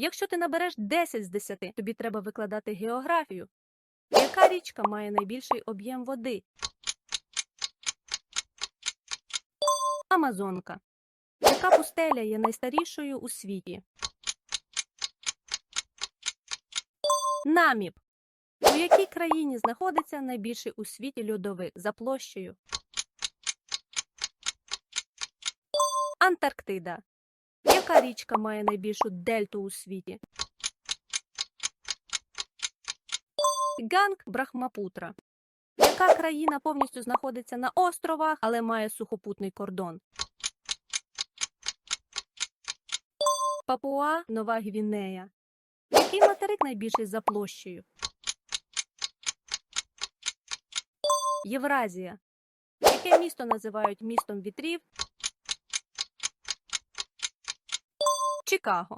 Якщо ти набереш 10 з 10, тобі треба викладати географію. Яка річка має найбільший об'єм води? Амазонка. Яка пустеля є найстарішою у світі? Наміб. У якій країні знаходиться найбільший у світі льодовик за площею? Антарктида. Яка річка має найбільшу дельту у світі? Ганг Брахмапутра. Яка країна повністю знаходиться на островах, але має сухопутний кордон? Папуа Нова Гвінея. Який материк найбільший за площею? Євразія. Яке місто називають містом вітрів? Чикаго.